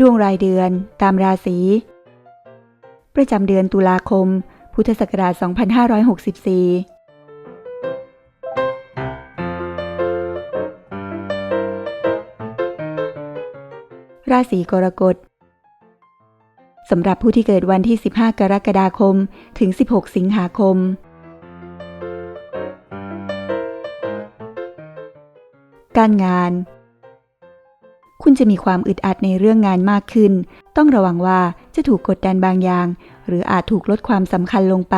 ดวงรายเดือนตามราศี ประจำเดือนตุลาคม พุทธศักราช 2564ราศีกรกฎสำหรับผู้ที่เกิดวันที่ 15 กรกฎาคม ถึง 16 สิงหาคม การงาน คุณจะมีความอึดอัดในเรื่องงานมากขึ้น ต้องระวังว่าจะถูกกดดันบางอย่าง หรืออาจถูกลดความสำคัญลงไป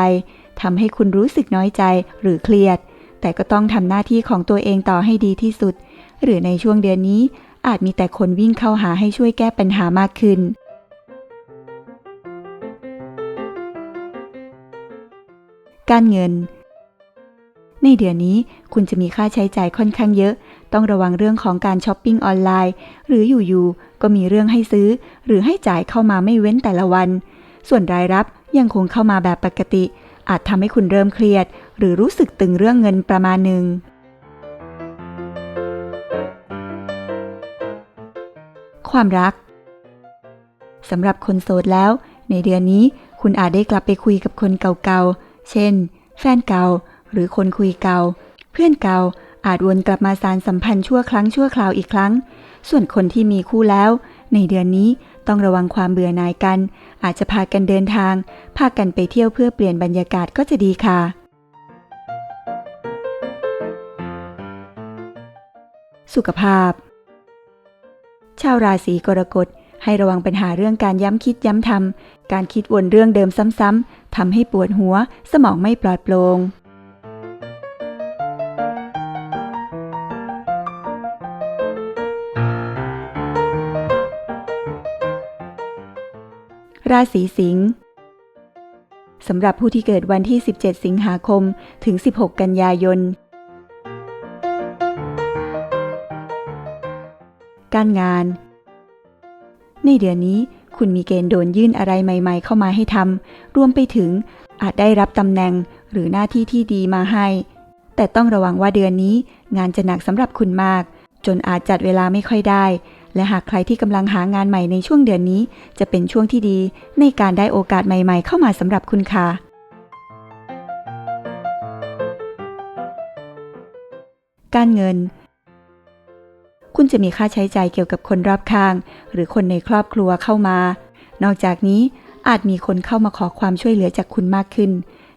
ทำให้คุณรู้สึกน้อยใจหรือเครียด แต่ก็ต้องทำหน้าที่ของตัวเองต่อให้ดีที่สุด หรือในช่วงเดือนนี้อาจมีแต่คนวิ่งเข้าหาให้ช่วยแก้ปัญหามากขึ้น การเงิน ในเดือนนี้คุณจะมีค่าใช้จ่ายค่อนข้างเยอะ ต้องระวังเรื่องของการช้อปปิ้งออนไลน์ หรืออยู่ๆก็มีเรื่องให้ซื้อ หรือให้จ่ายเข้ามาไม่เว้นแต่ละวัน ส่วนรายรับยังคงเข้ามาแบบปกติ อาจทำให้คุณเริ่มเครียด หรือรู้สึกตึงเรื่องเงินประมาณหนึ่งความรักสำหรับคนโสดแล้ว ในเดือนนี้คุณอาจได้กลับไปคุยกับคนเก่าๆ เช่น แฟนเก่า หรือคนคุยเก่า เพื่อนเก่า อาจวนกลับมาสารสัมพันธ์ชั่วครั้งชั่วคราวอีกครั้ง ส่วนคนที่มีคู่แล้ว ในเดือนนี้ต้องระวังความเบื่อหน่ายกัน อาจจะพากันเดินทาง พากันไปเที่ยวเพื่อเปลี่ยนบรรยากาศก็จะดีค่ะ สุขภาพ ชาวราศีกรกฎให้ระวังปัญหาเรื่องการย้ำคิดย้ำทำ การคิดวนเรื่องเดิมซ้ำๆทำให้ปวดหัว สมองไม่ปลอดโปร่ง ราศีสิงห์สำหรับผู้ที่เกิดวันที่ 17 สิงหาคม ถึง 16 กันยายน การงาน ในเดือนนี้คุณมีเกณฑ์โดนยื่นอะไรใหม่ ๆ เข้ามาให้ทำ รวมไปถึงอาจได้รับตำแหน่งหรือหน้าที่ที่ดีมาให้ แต่ต้องระวังว่าเดือนนี้งานจะหนักสำหรับคุณมาก จนอาจจัดเวลาไม่ค่อยได้ และหากใครที่กำลังหางานใหม่ในช่วงเดือนนี้ จะเป็นช่วงที่ดีในการได้โอกาสใหม่ๆ เข้ามาสำหรับคุณค่ะ การเงิน คุณจะมีค่าใช้จ่ายเกี่ยวกับคนรอบข้าง หรือคนในครอบครัวเข้ามา นอกจากนี้อาจมีคนเข้ามาขอความช่วยเหลือจากคุณมากขึ้น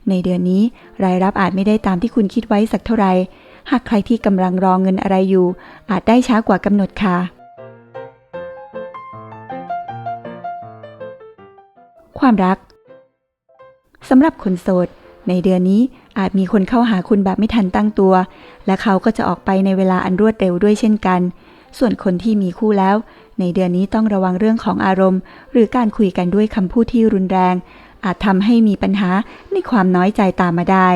ในเดือนนี้รายรับอาจไม่ได้ตามที่คุณคิดไว้สักเท่าไหร่หากใครที่กำลังรองเงินอะไรอยู่ อาจได้ช้ากว่ากำหนดค่ะ ความรักสำหรับคนโสด ในเดือนนี้อาจมีคนเข้าหาคุณแบบไม่ทันตั้งตัว และเขาก็จะออกไปในเวลาอันรวดเร็วด้วยเช่นกัน ส่วนคนที่มีคู่แล้ว ในเดือนนี้ต้องระวังเรื่องของอารมณ์ หรือการคุยกันด้วยคำพูดที่รุนแรง อาจทำให้มีปัญหาในความน้อยใจตามมาได้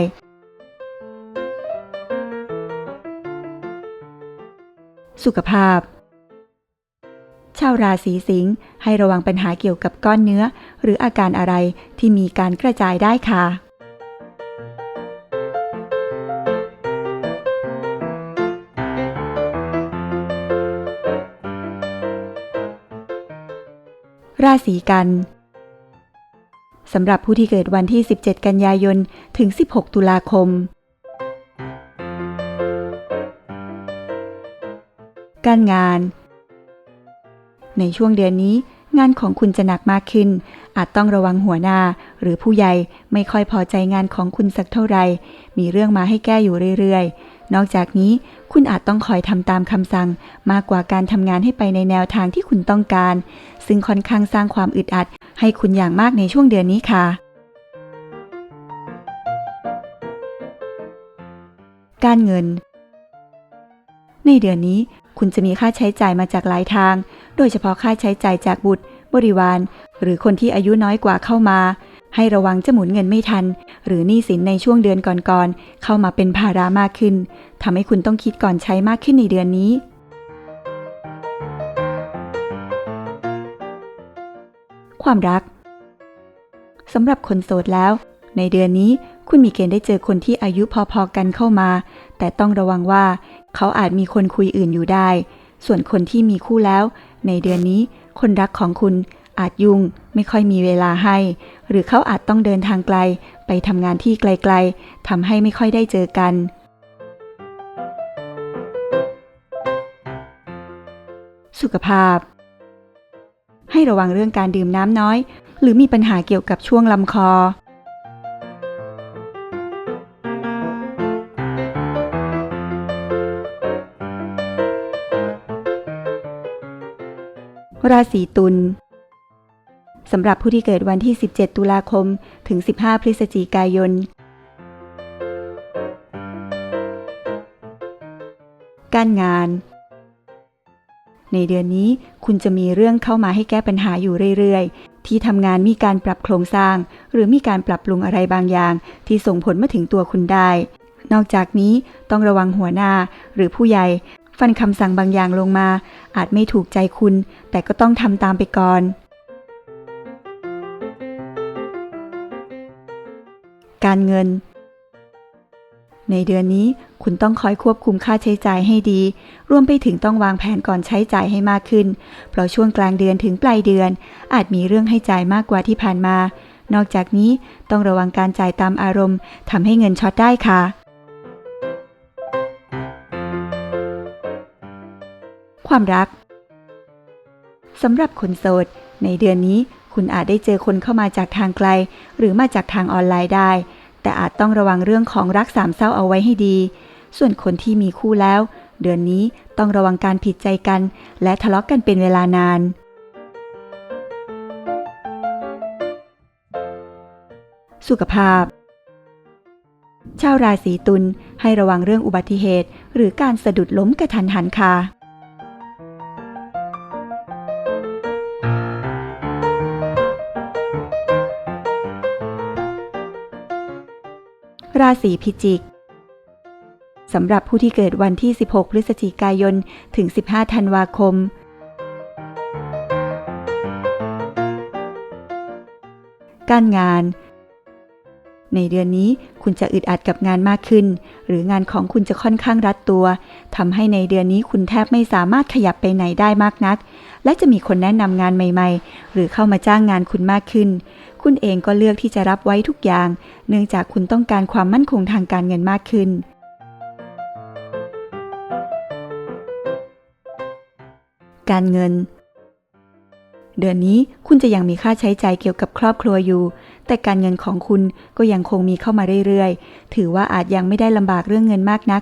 สุขภาพ ชาวราศีสิงห์ให้ระวังปัญหาเกี่ยวกับก้อนเนื้อ หรืออาการอะไรที่มีการกระจายได้ค่ะ ราศีกันสำหรับผู้ที่เกิดวันที่ 17 กันยายน ถึง 16 ตุลาคม การงาน ในช่วงเดือนนี้ งานของคุณจะหนักมากขึ้น อาจต้องระวังหัวหน้า หรือผู้ใหญ่ไม่ค่อยพอใจงานของคุณสักเท่าไหร่มีเรื่องมาให้แก้อยู่เรื่อยๆ นอกจากนี้คุณอาจต้องคอยทำตามคำสั่ง มากกว่าการทำงานให้ไปในแนวทางที่คุณต้องการ ซึ่งค่อนข้างสร้างความอึดอัด ให้คุณอย่างมากในช่วงเดือนนี้ค่ะการเงิน ในเดือนนี้ คุณจะมีค่าใช้จ่ายมาจากหลายทาง โดยเฉพาะค่าใช้จ่ายจากบุตร บริวาร หรือคนที่อายุน้อยกว่าเข้ามา ให้ระวังจะหมุนเงินไม่ทัน หรือหนี้สินในช่วงเดือนก่อนๆเข้ามาเป็นภาระมากขึ้นทำให้คุณต้องคิดก่อนใช้มากขึ้นในเดือนนี้ความรักสำหรับคนโสดแล้ว ในเดือนนี้คุณมีเกณฑ์ได้เจอคนที่อายุพอๆกันเข้ามา แต่ต้องระวังว่าเขาอาจมีคนคุยอื่นอยู่ได้ ส่วนคนที่มีคู่แล้ว ในเดือนนี้คนรักของคุณอาจยุ่งไม่ค่อยมีเวลาให้ หรือเขาอาจต้องเดินทางไกล ไปทำงานที่ไกลๆทำให้ไม่ค่อยได้เจอกัน สุขภาพ ให้ระวังเรื่องการดื่มน้ำน้อย หรือมีปัญหาเกี่ยวกับช่วงลำคอ ราศีตุลสำหรับผู้ที่เกิดวันที่ 17 ตุลาคม ถึง 15 พฤศจิกายน การงาน ในเดือนนี้คุณจะมีเรื่องเข้ามาให้แก้ปัญหาอยู่เรื่อยๆ ที่ทำงานมีการปรับโครงสร้าง หรือมีการปรับปรุงอะไรบางอย่าง ที่ส่งผลมาถึงตัวคุณได้ นอกจากนี้ต้องระวังหัวหน้าหรือผู้ใหญ่ ฟันคำสั่งบางอย่างลงมา อาจไม่ถูกใจคุณ แต่ก็ต้องทำตามไปก่อน การเงิน ในเดือนนี้คุณต้องคอยควบคุมค่าใช้จ่ายให้ดี รวมไปถึงต้องวางแผนก่อนใช้จ่ายให้มากขึ้น เพราะช่วงกลางเดือนถึงปลายเดือน อาจมีเรื่องให้จ่ายมากกว่าที่ผ่านมา นอกจากนี้ต้องระวังการจ่ายตามอารมณ์ทำให้เงินช็อตได้ค่ะ ความรักสำหรับคนโสด ในเดือนนี้คุณอาจได้เจอคนเข้ามาจากทางไกล หรือมาจากทางออนไลน์ได้ แต่อาจต้องระวังเรื่องของรักสามเศร้าเอาไว้ให้ดี ส่วนคนที่มีคู่แล้ว เดือนนี้ต้องระวังการผิดใจกัน และทะเลาะกกันเป็นเวลานาน สุขภาพ ชาวราศีตุลให้ระวังเรื่องอุบัติเหตุ หรือการสะดุดล้มกระทันหันค่ะ ราศีพิจิกสำหรับผู้ที่เกิดวันที่ 16 พฤศจิกายน ถึง 15 ธันวาคม การงาน ในเดือนนี้คุณจะอึดอัดกับงานมากขึ้น หรืองานของคุณจะค่อนข้างรัดตัวทำให้ในเดือนนี้คุณแทบไม่สามารถขยับไปไหนได้มากนัก และจะมีคนแนะนำงานใหม่ ๆ หรือเข้ามาจ้างงานคุณมากขึ้น คุณเองก็เลือกที่จะรับไว้ทุกอย่าง เนื่องจากคุณต้องการความมั่นคงทางการเงินมากขึ้นการเงิน เดือนนี้คุณจะยังมีค่าใช้จ่ายเกี่ยวกับครอบครัวอยู่ แต่การเงินของคุณก็ยังคงมีเข้ามาเรื่อยๆ ถือว่าอาจยังไม่ได้ลำบากเรื่องเงินมากนัก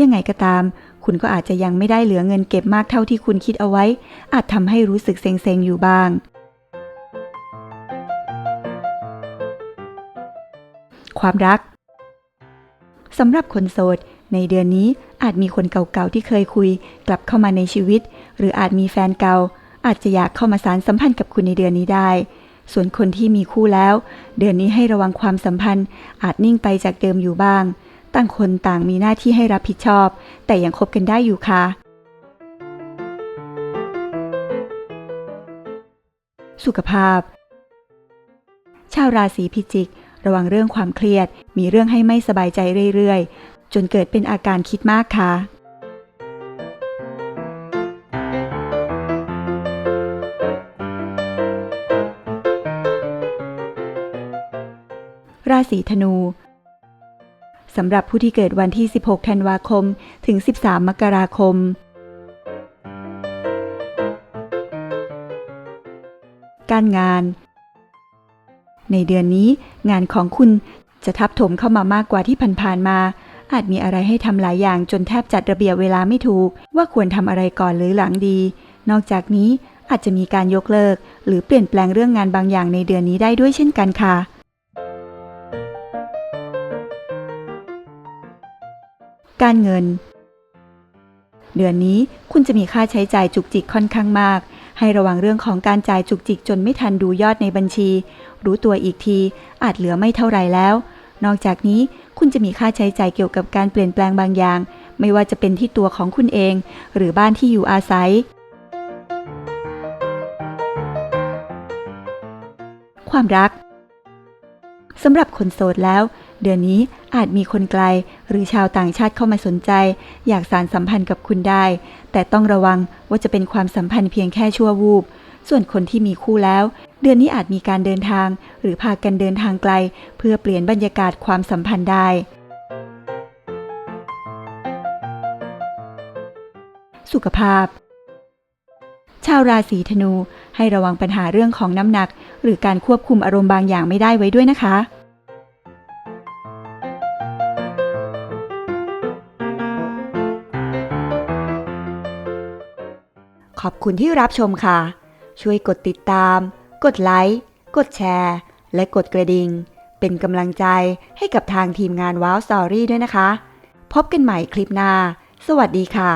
ยังไงก็ตาม คุณก็อาจจะยังไม่ได้เหลือเงินเก็บมากเท่าที่คุณคิดเอาไว้ อาจทำให้รู้สึกเซ็งๆอยู่บ้าง ความรักสำหรับคนโสด ในเดือนนี้อาจมีคนเก่าๆที่เคยคุย กลับเข้ามาในชีวิต หรืออาจมีแฟนเก่า อาจจะอยากเข้ามาสารสัมพันธ์กับคุณในเดือนนี้ได้ ส่วนคนที่มีคู่แล้ว เดือนนี้ให้ระวังความสัมพันธ์ อาจนิ่งไปจากเดิมอยู่บ้าง ต่างคนต่างมีหน้าที่ให้รับผิดชอบ แต่ยังคบกันได้อยู่ค่ะ สุขภาพ ชาวราศีพิจิก ระวังเรื่องความเครียด มีเรื่องให้ไม่สบายใจเรื่อยๆ จนเกิดเป็นอาการคิดมากค่ะ ราศีธนูสำหรับผู้ที่เกิดวันที่ 16 ธันวาคม ถึง 13 มกราคม การงาน ในเดือนนี้งานของคุณจะทับถมเข้ามามากกว่าที่ผ่านๆมา อาจมีอะไรให้ทำหลายอย่างจนแทบจัดระเบียบเวลาไม่ถูก ว่าควรทำอะไรก่อนหรือหลังดี นอกจากนี้อาจจะมีการยกเลิก หรือเปลี่ยนแปลงเรื่องงานบางอย่างในเดือนนี้ได้ด้วยเช่นกันค่ะ การเงิน เดือนนี้คุณจะมีค่าใช้จ่ายจุกจิกค่อนข้างมาก ให้ระวังเรื่องของการจ่ายจุกจิกจนไม่ทันดูยอดในบัญชี รู้ตัวอีกที อาจเหลือไม่เท่าไรแล้ว นอกจากนี้คุณจะมีค่าใช้จ่ายเกี่ยวกับการเปลี่ยนแปลงบางอย่าง ไม่ว่าจะเป็นที่ตัวของคุณเอง หรือบ้านที่อยู่อาศัย ความรักสำหรับคนโสดแล้ว เดือนนี้อาจมีคนไกลหรือชาวต่างชาติเข้ามาสนใจ อยากสารสัมพันธ์กับคุณได้ แต่ต้องระวังว่าจะเป็นความสัมพันธ์เพียงแค่ชั่ววูบ ส่วนคนที่มีคู่แล้ว เดือนนี้อาจมีการเดินทาง หรือพากันเดินทางไกล เพื่อเปลี่ยนบรรยากาศความสัมพันธ์ได้สุขภาพ ชาวราศีธนูให้ระวังปัญหาเรื่องของน้ำหนัก หรือการควบคุมอารมณ์บางอย่างไม่ได้ไว้ด้วยนะคะ ขอบคุณที่รับชมค่ะ ช่วยกดติดตาม กดไลค์กดแชร์ และกดกระดิ่ง เป็นกำลังใจให้กับทางทีมงานว้าวสตอรี่ด้วยนะคะ พบกันใหม่คลิปหน้า สวัสดีค่ะ